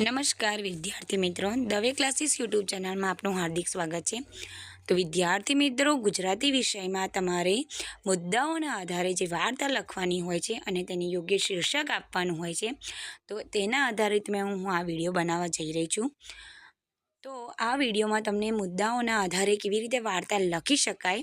નમસ્કાર વિદ્યાર્થી મિત્રો. દવે ક્લાસીસ યુટ્યુબ ચેનલમાં આપનું હાર્દિક સ્વાગત છે. તો વિદ્યાર્થી મિત્રો, ગુજરાતી વિષયમાં તમારે મુદ્દાઓના આધારે જે વાર્તા લખવાની હોય છે અને તેને યોગ્ય શીર્ષક આપવાનું હોય છે, તો તેના આધારિત મેં હું આ વીડિયો બનાવવા જઈ રહી છું. તો આ વિડીયોમાં તમને મુદ્દાઓના આધારે કેવી રીતે વાર્તા લખી શકાય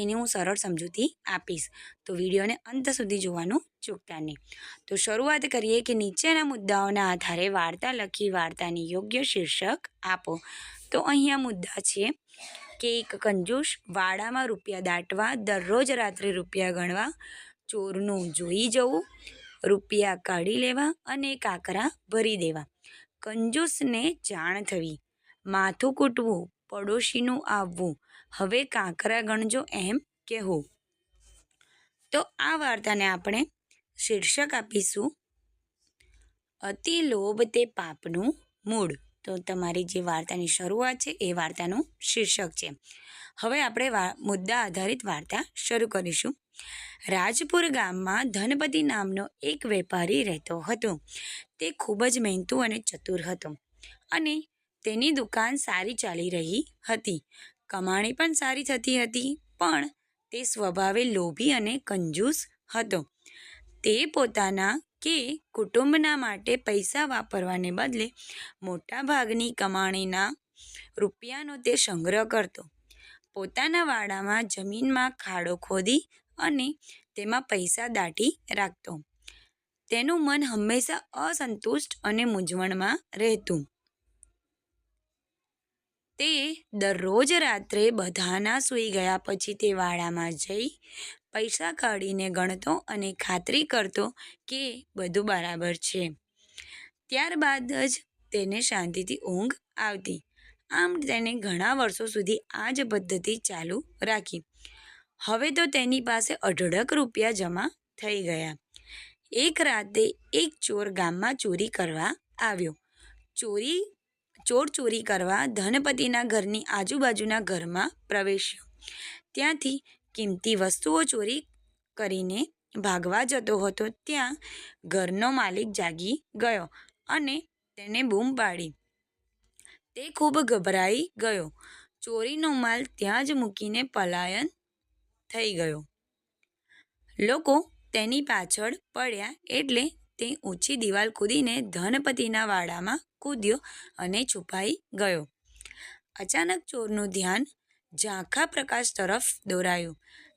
એની હું સરળ સમજૂતી આપીશ. તો વિડીયોને અંત સુધી જોવાનું ચૂકતા નહીં. તો શરૂઆત કરીએ કે નીચેના મુદ્દાઓના આધારે વાર્તા લખી વાર્તાની યોગ્ય શીર્ષક આપો. તો અહીંયા મુદ્દા છે કે એક કંજૂસ વાડામાં રૂપિયા દાટવા, દરરોજ રાત્રે રૂપિયા ગણવા, ચોરનું જોઈ જવું, રૂપિયા કાઢી લેવા અને કાકરા ભરી દેવા. કંજૂસને જાણ થવી, માથું કૂટવું, પડોશીનું આવવું હવે કાંકરા ગણજો એમ કહેવું. તો આ વાર્તાને આપણે શીર્ષક આપીશું. અતિ લોભ તે પાપનું મૂળ. તો તમારી જે વાર્તાની શરૂઆત છે એ વાર્તાનું શીર્ષક છે. હવે આપણે મુદ્દા આધારિત વાર્તા શરૂ કરીશું. રાજપુર ગામમાં ધનપતિ નામનો એક વેપારી રહેતો હતો. તે ખૂબ જ મહેનતુ અને ચતુર હતો અને તેની દુકાન સારી ચાલી રહી હતી. કમાણી પણ સારી થતી હતી, પણ તે સ્વભાવે લોભી અને કંજૂસ હતો. તે પોતાના કે કુટુંબના માટે પૈસા વાપરવાને બદલે મોટા ભાગની કમાણીના રૂપિયાનો તે સંગ્રહ કરતો. પોતાના વાડામાં જમીનમાં ખાડો ખોદી અને તેમાં પૈસા દાટી રાખતો. તેનું મન હંમેશા અસંતુષ્ટ અને મૂંઝવણમાં રહેતું. તે દરરોજ રાત્રે બધાના સૂઈ ગયા પછી તે વાડામાં જઈ પૈસા કાઢીને ગણતો અને ખાતરી કરતો કે બધું બરાબર છે. ત્યારબાદ જ તેને શાંતિથી ઊંઘ આવતી. આમ તેને ઘણા વર્ષો સુધી આ જ પદ્ધતિ ચાલુ રાખી. હવે તો તેની પાસે અઢળક રૂપિયા જમા થઈ ગયા. એક રાતે એક ચોર ગામમાં ચોરી કરવા આવ્યો. ચોરી ચોર ચોરી કરવા ધનપતિના ઘરની આજુબાજુના ઘરમાં પ્રવેશ્યો. ત્યાંથી કિંમતી વસ્તુઓ ચોરી કરીને ભાગવા જતો હતો. ત્યાં ઘરનો માલિક જાગી ગયો અને તેને બૂમ પાડી. તે ખૂબ ગભરાઈ ગયો. ચોરીનો માલ ત્યાં જ મૂકીને પલાયન થઈ ગયો. લોકો તેની પાછળ પડ્યા એટલે તે ઊંચી દિવાલ કૂદીને ધનપતિના વાડામાં કૂદ્યો અને છુપાઈ ગયો. અચાનક ચોરનું ધ્યાન ઝાંખા પ્રકાશ તરફ દોરાયું.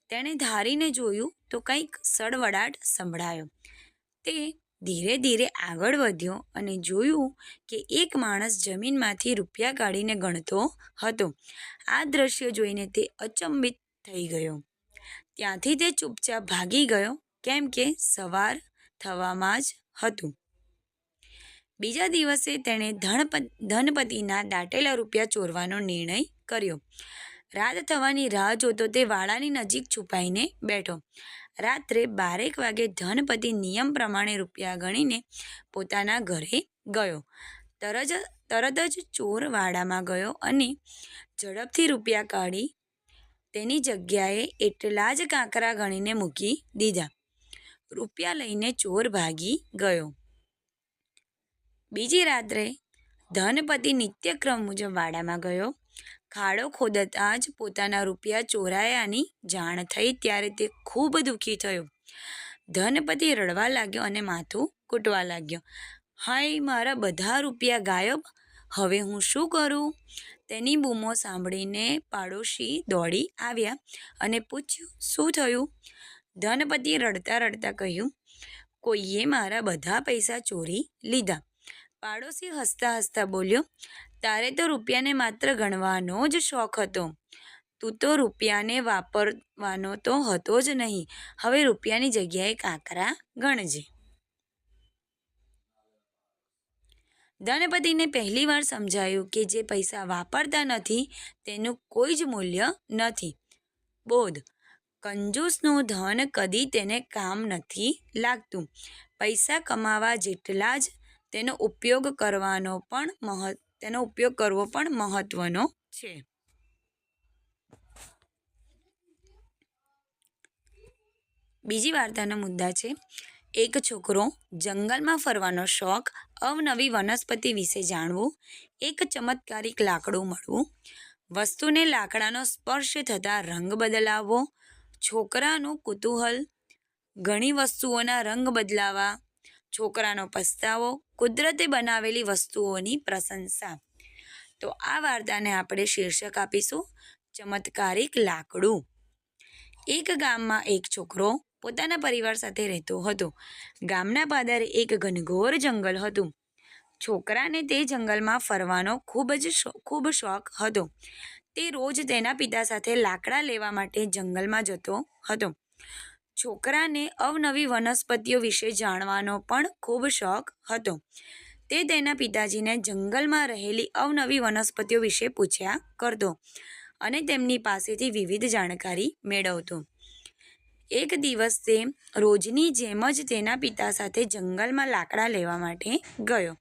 તેણે ધારીને જોયું તો કંઈક સડવડાટ સંભળાયો. તે ધીરે ધીરે આગળ વધ્યો અને જોયું કે એક માણસ જમીનમાંથી રૂપિયા કાઢીને ગણતો હતો. આ દ્રશ્ય જોઈને તે અચંબિત થઈ ગયો. ત્યાંથી તે ચૂપચાપ ભાગી ગયો, કેમ કે સવાર થવામાં જ હતું. બીજા દિવસે તેણે ધનપ ધનપતિના દાટેલા રૂપિયા ચોરવાનો નિર્ણય કર્યો. રાત થવાની રાહ જોતો તે વાડાની નજીક છુપાઈને બેઠો. રાત્રે બારેક વાગે ધનપતિ નિયમ પ્રમાણે રૂપિયા ગણીને પોતાના ઘરે ગયો. તરજ, તરત જ ચોર વાડામાં ગયો અને ઝડપથી રૂપિયા કાઢી તેની જગ્યાએ એટલા જ કાંકરા ગણીને મૂકી દીધા. રૂપિયા લઈને ચોર ભાગી ગયો. બીજી રાત્રે ધનપતિ નિત્યક્રમ મુજબ વાડામાં ગયો. ખાડો ખોદતા જ પોતાના રૂપિયા ચોરાયાની જાણ થઈ ત્યારે તે ખૂબ દુઃખી થયો. ધનપતિ રડવા લાગ્યો અને માથું કૂટવા લાગ્યો. હાય, મારા બધા રૂપિયા ગાયબ? હવે હું શું કરું? તેની બૂમો સાંભળીને પાડોશી દોડી આવ્યા અને પૂછ્યું, શું થયું? ધનપતિએ રડતા રડતા કહ્યું, કોઈએ મારા બધા પૈસા ચોરી લીધા. પાડોશી હસતા હસતા બોલ્યો, તારે તો રૂપિયાને માત્ર ગણવાનો જ શોખ હતો. તું તો રૂપિયાને વાપરવાનો તો હતો જ નહીં. હવે રૂપિયાની જગ્યાએ કાંકરા ગણજે. ધનપતિને પહેલીવાર સમજાયું કે જે પૈસા વાપરતા નથી, તેનું કોઈ જ મૂલ્ય નથી. બોધ, કંજૂસનું ધન કદી તેને કામ નથી લાગતું. પૈસા કમાવા જેટલા જ તેનો ઉપયોગ કરવાનો પણ મહ, તેનો ઉપયોગ કરવો પણ મહત્ત્વનો છે. બીજી વાર્તાના મુદ્દા છે, એક છોકરો જંગલમાં ફરવાનો શોખ અવનવી વનસ્પતિ વિશે જાણવું, એક ચમત્કારિક લાકડું મળવું, વસ્તુને લાકડાનો સ્પર્શ થતાં રંગ બદલાવો, છોકરાનું કુતૂહલ, ઘણી વસ્તુઓના રંગ બદલાવા છોકરાનો પસ્તાવો, કુદરતે બનાવેલી વસ્તુઓની પ્રશંસા. તો આ વાર્તાને આપણે શીર્ષક આપીશું, ચમત્કારિક લાકડું. એક ગામમાં એક છોકરો પોતાના પરિવાર સાથે રહેતો હતો. ગામના પાદરે એક ઘનઘોર જંગલ હતું. છોકરાને તે જંગલમાં ફરવાનો ખૂબ જ ખૂબ શોખ હતો. તે રોજ તેના પિતા સાથે લાકડા લેવા માટે જંગલમાં જતો હતો. છોકરાને અવનવી વનસ્પતિઓ વિશે જાણવાનો પણ ખૂબ શોખ હતો. તે તેના પિતાજીને જંગલમાં રહેલી અવનવી વનસ્પતિઓ વિશે પૂછ્યા કરતો અને તેમની પાસેથી વિવિધ જાણકારી મેળવતો. એક દિવસ તે રોજની જેમ જ તેના પિતા સાથે જંગલમાં લાકડા લેવા માટે ગયો.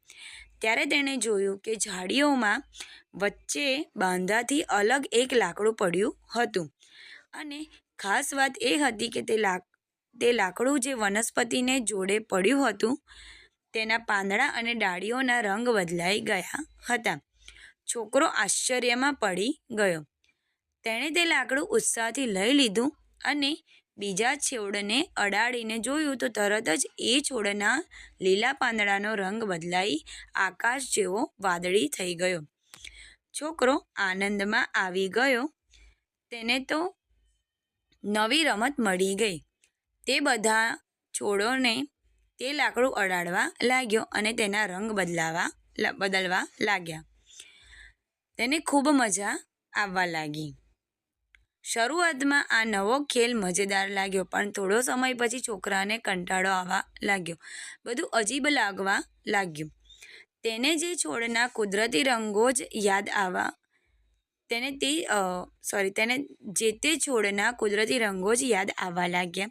ત્યારે તેણે જોયું કે ઝાડીઓમાં વચ્ચે બાંધાથી અલગ એક લાકડું પડ્યું હતું અને ખાસ વાત એ હતી કે તે લાક, તે લાકડું જે વનસ્પતિને જોડે પડ્યું હતું, તેના પાંદડા અને ડાળીઓના રંગ બદલાઈ ગયા હતા. છોકરો આશ્ચર્યમાં પડી ગયો. તેણે તે લાકડું ઉત્સાહથી લઈ લીધું અને બીજા છોડને અડાડીને જોયું તો તરત જ એ છોડના લીલા પાંદડાનો રંગ બદલાઈ આકાશ જેવો વાદળી થઈ ગયો. છોકરો આનંદમાં આવી ગયો. તેને તો નવી રમત મળી ગઈ. તે બધા છોડોને તે લાકડું અડાડવા લાગ્યો અને તેના રંગ બદલાવા બદલવા લાગ્યા. તેને ખૂબ મજા આવવા લાગી. શરૂઆતમાં આ નવો ખેલ મજેદાર લાગ્યો, પણ થોડો સમય પછી છોકરાને કંટાળો આવવા લાગ્યો. બધું અજીબ લાગવા લાગ્યું. તેને જે છોડના કુદરતી રંગો જ યાદ આવવા તેને તે સોરી તેને જે તે છોડના કુદરતી રંગો જ યાદ આવવા લાગ્યા.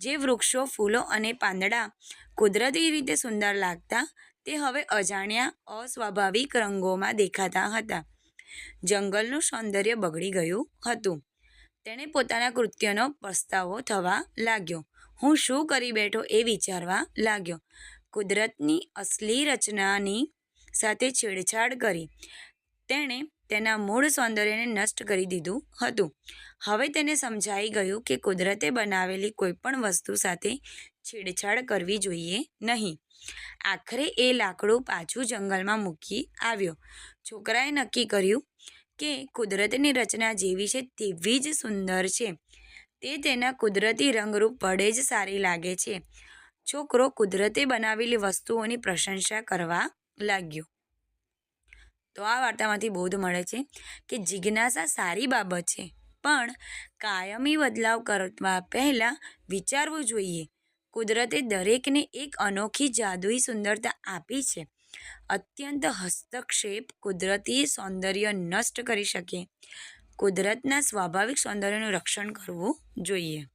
જે વૃક્ષો, ફૂલો અને પાંદડા કુદરતી રીતે સુંદર લાગતા, તે હવે અજાણ્યા, અસ્વાભાવિક રંગોમાં દેખાતા હતા. જંગલનું સૌંદર્ય બગડી ગયું હતું. તેણે પોતાના કૃત્યનો પસ્તાવો થવા લાગ્યો. હું શું કરી બેઠો એ વિચારવા લાગ્યો. કુદરતની અસલી રચનાની સાથે છેડછાડ કરી. તેણે તેના મૂળ સૌંદર્યને નષ્ટ કરી દીધું હતું. હવે તેને સમજાઈ ગયું કે કુદરતે બનાવેલી કોઈપણ વસ્તુ સાથે છેડછાડ કરવી જોઈએ નહીં. આખરે એ લાકડું પાછું જંગલમાં મૂકી આવ્યો. છોકરાએ નક્કી કર્યું કે કુદરતની રચના જેવી છે તેવી જ સુંદર છે. તે તેના કુદરતી રંગરૂપ વડે જ સારી લાગે છે. છોકરો કુદરતે બનાવેલી વસ્તુઓની પ્રશંસા કરવા લાગ્યો. તો આ વાર્તામાંથી બોધ મળે છે કે જિજ્ઞાસા સારી બાબત છે, પણ કાયમી બદલાવ કરવા પહેલાં વિચારવું જોઈએ. કુદરતે દરેકને એક અનોખી જાદુઈ સુંદરતા આપી છે. અત્યંત હસ્તક્ષેપ કુદરતી સૌંદર્ય નષ્ટ કરી શકે. કુદરતના સ્વાભાવિક સૌંદર્યનું રક્ષણ કરવું જોઈએ.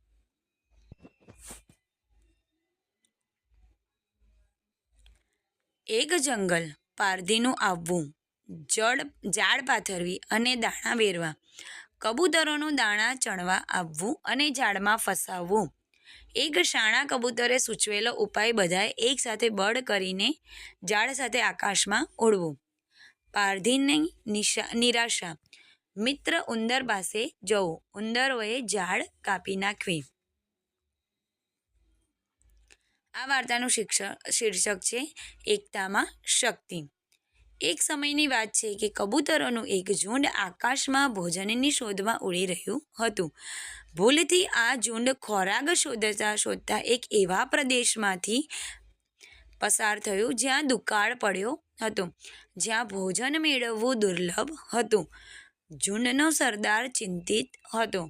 એક જંગલ પારધીનું આવવું. જળ ઝાડ પાથરવી અને દાણા વેરવા. કબૂતરોનું દાણા ચણવા આવવું અને ઝાડમાં ફસાવવું. એક શાણા કબૂતરે સૂચવેલો ઉપાય બધાએ એકસાથે બળ કરીને ઝાડ સાથે આકાશમાં ઉડવું પારધીની નિશા, નિરાશા. મિત્ર ઉંદર પાસે જવું. ઉંદરોએ ઝાડ કાપી નાખવી. આ વાર્તાનું શિક્ષક શીર્ષક છે, એકતામાં શક્તિ. એક સમયની વાત છે કે કબૂતરોનું એક ઝુંડ આકાશમાં ભોજનની શોધમાં ઉડી રહ્યું હતું. ભૂલથી આ ઝુંડ ખોરાક શોધતા શોધતા એક એવા પ્રદેશમાંથી પસાર થયું જ્યાં દુકાળ પડ્યો હતો, જ્યાં ભોજન મેળવવું દુર્લભ હતું. ઝુંડનો સરદાર ચિંતિત હતો.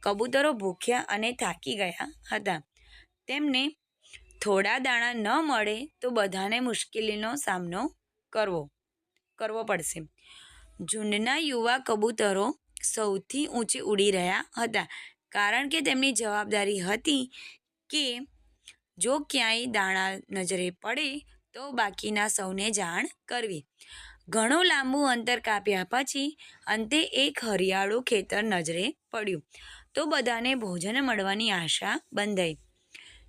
કબૂતરો ભૂખ્યા અને થાકી ગયા હતા. તેમને થોડા દાણા ન મળે તો બધાને મુશ્કેલીનો સામનો કરવો. કરવો પડશે. ઝુંડના યુવા કબૂતરો સૌથી ઊંચે ઉડી રહ્યા હતા, કારણ કે તેમની જવાબદારી હતી કે જો ક્યાંય દાણા નજરે પડે તો બાકીના સૌને જાણ કરવી. ઘણું લાંબુ અંતર કાપ્યા પછી અંતે એક હરિયાળું ખેતર નજરે પડ્યું, તો બધાને ભોજન મળવાની આશા બંધાઈ.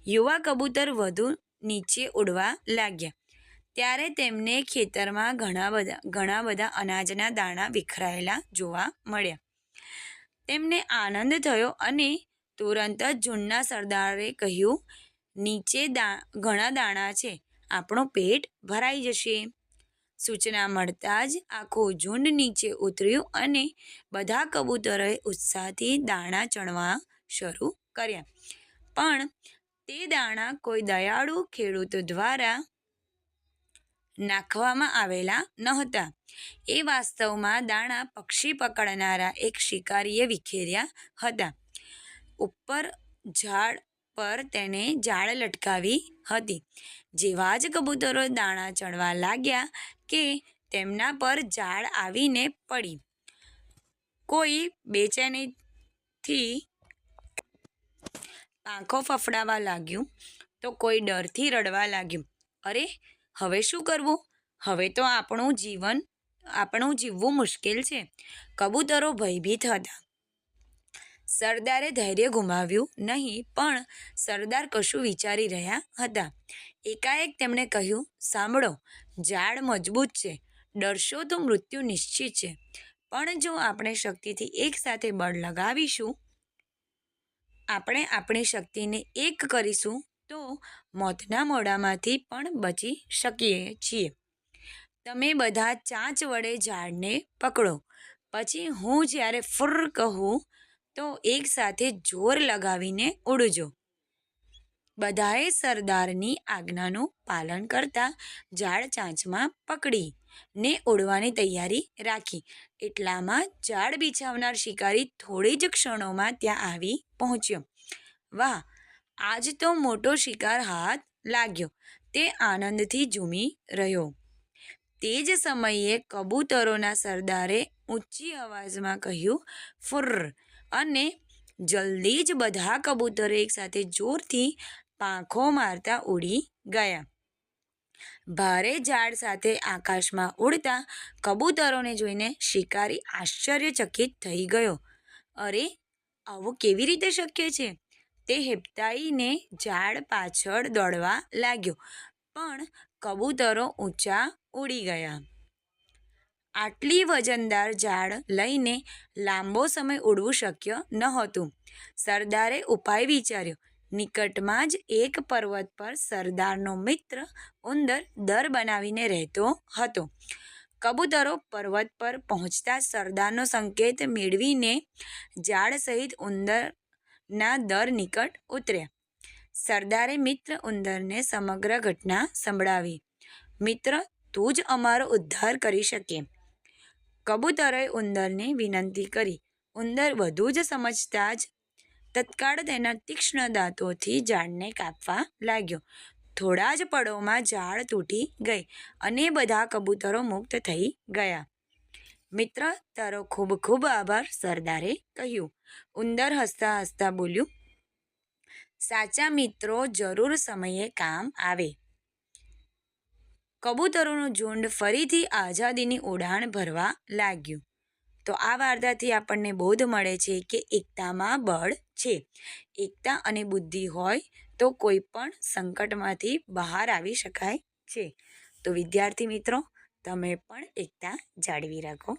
યુવા કબૂતર વધુ નીચે ઉડવા લાગ્યા. ત્યારે તેમને ખેતરમાં ઘણા બધા ઘણા બધા અનાજના દાણા વિખરાયેલા જોવા મળ્યા. તેમને આનંદ થયો અને તુરંત જ ઝુંડના સરદારે કહ્યું, નીચે દા, ઘણા દાણા છે, આપણું પેટ ભરાઈ જશે. સૂચના મળતા જ આખું ઝુંડ નીચે ઉતર્યું અને બધા કબૂતરોએ ઉત્સાહથી દાણા ચણવા શરૂ કર્યા. પણ તે દાણા કોઈ દયાળુ ખેડૂત દ્વારા નાખવામાં આવેલા નહોતા. એ વાસ્તવમાં દાણા પક્ષી પકડનારા એક શિકારીએ વિખેર્યા હતા. ઉપર ઝાડ પર તેને જાળ લટકાવી હતી. જેવા જ કબૂતરો દાણા ચડવા લાગ્યા કે તેમના પર જાળ આવીને પડી. કોઈ બેચેનીથી પાંખો ફફડાવા લાગ્યું તો કોઈ ડરથી રડવા લાગ્યું. અરે હવે શું કરવું? હવે તો આપણું જીવન, આપણું જીવવું મુશ્કેલ છે. કબૂતરો ભયભીત હતા. સરદારે ધૈર્ય ગુમાવ્યું નહીં, પણ સરદાર કશું વિચારી રહ્યા હતા. એકાએક તેમણે કહ્યું, સાંભળો, ઝાડ મજબૂત છે, ડરશો તો મૃત્યુ નિશ્ચિત છે, પણ જો આપણે શક્તિથી એકસાથે બળ લગાવીશું, આપણે આપણી શક્તિને એક કરીશું તો મોતના મોડામાંથી પણ બચી શકીએ છીએ. તમે બધા ચાંચ વડે ઝાડને પકડો. પછી હું જ્યારે ફુર કહું, તો એકસાથે જોર લગાવીને ઉડજો. બધાએ સરદારની આજ્ઞાનું પાલન કરતા ઝાડ ચાંચમાં પકડી ને ઉડવાની તૈયારી રાખી. એટલામાં ઝાડ બિછાવનાર શિકારી થોડી જ ક્ષણોમાં ત્યાં આવી પહોંચ્યો. વાહ આજ તો મોટો શિકાર હાથ લાગ્યો. તે આનંદથી ઝૂમી રહ્યો. તે જ સમયે કબૂતરોના સરદારે ઊંચી અવાજમાં કહ્યું ફુર્ર અને જલ્દી જ બધા કબૂતરો એકસાથે જોરથી પાંખો મારતા ઉડી ગયા. ભારે ઝાડ સાથે આકાશમાં ઉડતા કબૂતરોને જોઈને શિકારી આશ્ચર્યચકિત થઈ ગયો. અરે, આવું કેવી રીતે શક્ય છે? તે હેબતાઈને ઝાડ પાછળ દોડવા લાગ્યો, પણ કબૂતરો ઊંચા ઉડી ગયા. આટલી વજનદાર ઝાડ લઈને લાંબો સમય ઉડવું શક્ય નહોતું. સરદારે ઉપાય વિચાર્યો. નિકટમાં જ એક પર્વત પર સરદારનો મિત્ર ઉંદર દર બનાવીને રહેતો હતો. કબૂતરો પર્વત પર પહોંચતા સરદારનો સંકેત મેળવીને ઝાડ સહિત ઉંદરના દર નિકટ ઉતર્યા સરદારે મિત્ર ઉંદરને સમગ્ર ઘટના સંભળાવી. મિત્ર, તું જ અમારો ઉદ્ધાર કરી શકે. કબૂતરોએ ઉંદરને વિનંતી કરી. ઉંદર વધુ જ સમજતા જ તત્કાળ તેના તીક્ષ્ણ દાંતોથી ઝાડને કાપવા લાગ્યો. થોડા જ પળોમાં ઝાડ તૂટી ગઈ અને બધા કબૂતરો મુક્ત થઈ ગયા. મિત્ર, તારો ખૂબ ખૂબ આભાર, સરદારે કહ્યું. ઉંદર હસતા હસતા બોલ્યું, સાચા મિત્રો જરૂર સમયે કામ આવે. કબૂતરોનું ઝુંડ ફરીથી આઝાદીની ઉડાણ ભરવા લાગ્યું. તો આ વાર્તાથી આપણને બોધ મળે છે કે એકતામાં બળ છે. એકતા અને બુદ્ધિ હોય તો કોઈ પણ સંકટમાંથી બહાર આવી શકાય છે. તો વિદ્યાર્થી મિત્રો, તમે પણ એકતા જાળવી રાખો.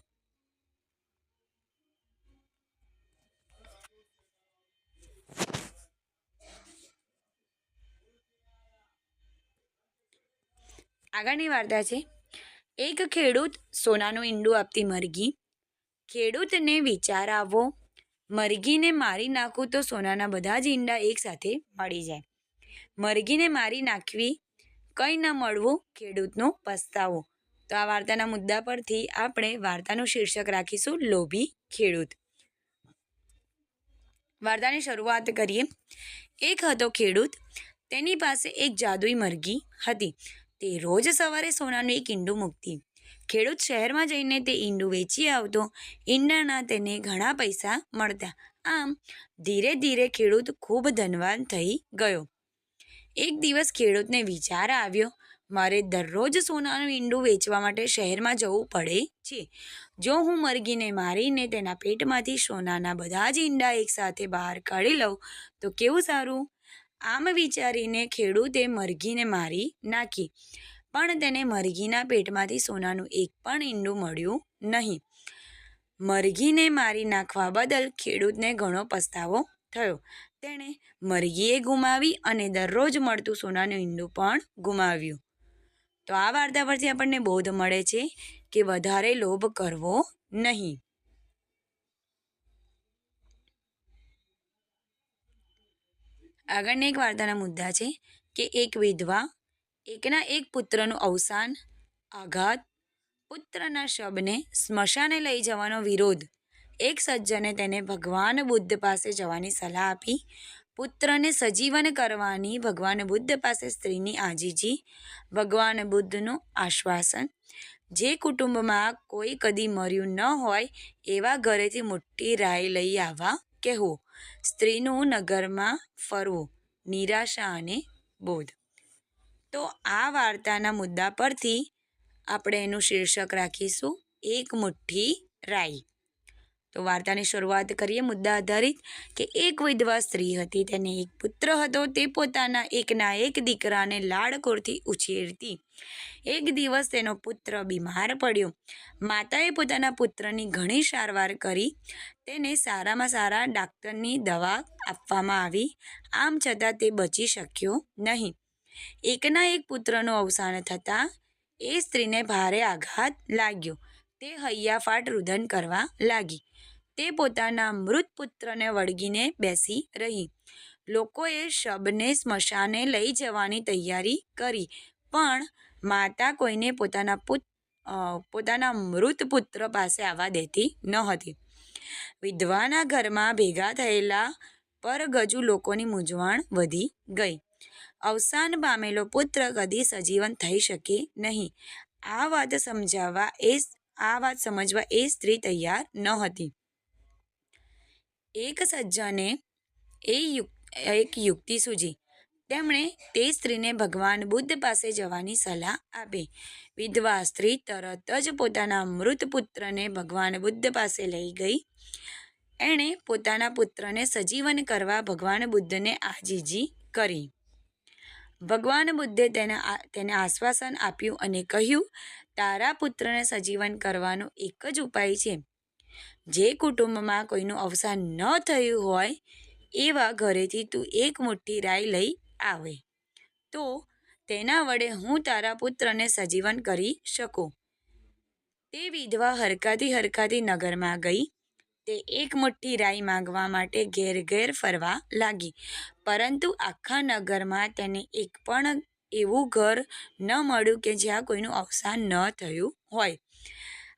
આગળની વાર્તા છે, એક ખેડૂત સોનાનું ઈંડું આપતી મરઘી. ખેડૂતને વિચાર આવવો. મરઘીને મારી નાખું તો સોનાના બધા જ ઈંડા એકસાથે મળી જાય. મરઘીને મારી નાખવી. કંઈ ન મળવું, ખેડૂતનો પસ્તાવો. તો આ વાર્તાના મુદ્દા પરથી આપણે વાર્તાનું શીર્ષક રાખીશું, લોભી ખેડૂત. વાર્તાની શરૂઆત કરીએ. એક હતો ખેડૂત. તેની પાસે એક જાદુઈ મરઘી હતી. તે રોજ સવારે સોનાનું એક ઈંડું મૂકતી. ખેડૂત શહેરમાં જઈને તે ઈંડું વેચી આવતો. ઈંડાના તેને ઘણા પૈસા મળતા. આમ, ધીરે ધીરે ખેડૂત ખૂબ ધનવાન થઈ ગયો. એક દિવસ ખેડૂતને વિચાર આવ્યો મારે દરરોજ સોનાનું ઈંડું વેચવા માટે શહેરમાં જવું પડે છે. જો હું મરઘીને મારીને તેના પેટમાંથી સોનાના બધા જ ઈંડા એકસાથે બહાર કાઢી લઉં, તો કેવું સારું? આમ વિચારીને ખેડૂતે મરઘીને મારી નાખી. પણ તેને મરઘીના પેટમાંથી સોનાનું એક પણ ઈંડું મળ્યું નહીં. મરઘીને મારી નાખવા બદલ ખેડૂતને ઘણો પસ્તાવો થયો. તેણે મરઘીએ ગુમાવી અને દરરોજ મળતું સોનાનું ઈંડું પણ ગુમાવ્યું. તો આ વાર્તા પરથી આપણને બોધ મળે છે કે વધારે લોભ કરવો નહીં. આગળની એક વાર્તાના મુદ્દા છે કે એક વિધવા એકના એક પુત્રનું અવસાન, આઘાત, પુત્રના શબને સ્મશાને લઈ જવાનો વિરોધ, એક સજ્જને તેને ભગવાન બુદ્ધ પાસે જવાની સલાહ આપી પુત્રને સજીવન કરવાની ભગવાન બુદ્ધ પાસે સ્ત્રીની આજીજી. ભગવાન બુદ્ધનું આશ્વાસન. જે કુટુંબમાં કોઈ કદી મર્યું ન હોય એવા ઘરેથી મોટી રાય લઈ આવવા કહેવું. સ્ત્રીનું નગરમાં ફરવું, નિરાશા અને બોધ. તો આ વાર્તાના મુદ્દા પરથી આપણે એનું શીર્ષક રાખીશું, એક મુઠ્ઠી રાઈ. તો વાર્તાની શરૂઆત કરીએ મુદ્દા આધારિત કે એક વિધવા સ્ત્રી હતી, તેને એક પુત્ર હતો, તે પોતાના એકના એક દીકરાને લાડકોરથી ઉછેરતી. એક દિવસ તેનો પુત્ર બીમાર પડ્યો. માતાએ પોતાના પુત્રની ઘણી સારવાર કરી. તેને સારામાં સારા ડાક્ટરની દવા આપવામાં આવી. આમ છતાં તે બચી શક્યો નહીં. એકના એક પુત્રનું અવસાન થતાં એ સ્ત્રીને ભારે આઘાત લાગ્યો. તે હૈયાફાટ રુદન કરવા લાગી. તે પોતાના મૃત પુત્રને વળગીને બેસી રહી. લોકોએ શબને સ્મશાને લઈ જવાની તૈયારી કરી, પણ માતા કોઈને પોતાના પુત પોતાના મૃત પુત્ર પાસે આવવા દેતી ન હતી. વિધવાના ઘરમાં ભેગા થયેલા પરગજુ લોકોની મૂંઝવણ વધી ગઈ. અવસાન પામેલો પુત્ર કદી સજીવન થઈ શકે નહીં. આ વાત સમજાવવા એ, આ વાત સમજવા એ સ્ત્રી તૈયાર ન હતી. એક સજ્જને એ એક યુક્તિ સૂજી. તેમણે તે સ્ત્રીને ભગવાન બુદ્ધ પાસે જવાની સલાહ આપી. વિધવા સ્ત્રી તરત જ પોતાના મૃત પુત્રને ભગવાન બુદ્ધ પાસે લઈ ગઈ. એણે પોતાના પુત્રને સજીવન કરવા ભગવાન બુદ્ધને આજીજી કરી. ભગવાન બુદ્ધે તેને તેને આશ્વાસન આપ્યું અને કહ્યું, તારા પુત્રને સજીવન કરવાનો એક જ ઉપાય છે. જે કુટુંબમાં કોઈનું અવસાન ન થયું હોય, એવા ઘરેથી તું એક મુઠ્ઠી રાઈ લઈ આવે. તો તેના વડે હું તારા પુત્રને સજીવન કરી શકું. તે વિધવા હરકાતી હરકાતી નગરમાં ગઈ. તે એક મુઠ્ઠી રાઈ માંગવા માટે ઘેર ઘેર ફરવા લાગી. પરંતુ આખા નગરમાં તેને એક પણ એવું ઘર ન મળ્યું કે જ્યાં કોઈનું અવસાન ન થયું હોય.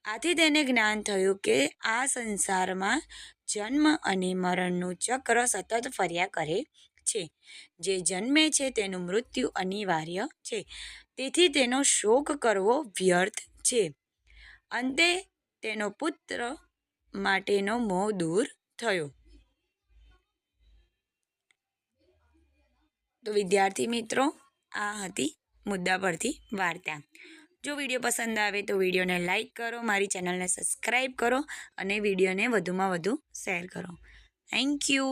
આથી તેને જ્ઞાન થયું કે આ સંસારમાં જન્મ અને મરણનું ચક્ર સતત ફર્યા કરે છે. જે જન્મે છે તેનું મૃત્યુ અનિવાર્ય છે. તેથી તેનો શોક કરવો વ્યર્થ છે. અંતે તેનો પુત્ર માટેનો મોહ દૂર થયો. તો વિદ્યાર્થી મિત્રો, આ હતી મુદ્દા પરથી વાર્તા. જો વીડિયો પસંદ આવે તો વિડીયોને લાઇક કરો, મારી ચેનલને સબસ્ક્રાઈબ કરો અને વિડીયોને વધુમાં વધુ શેર કરો. Thank you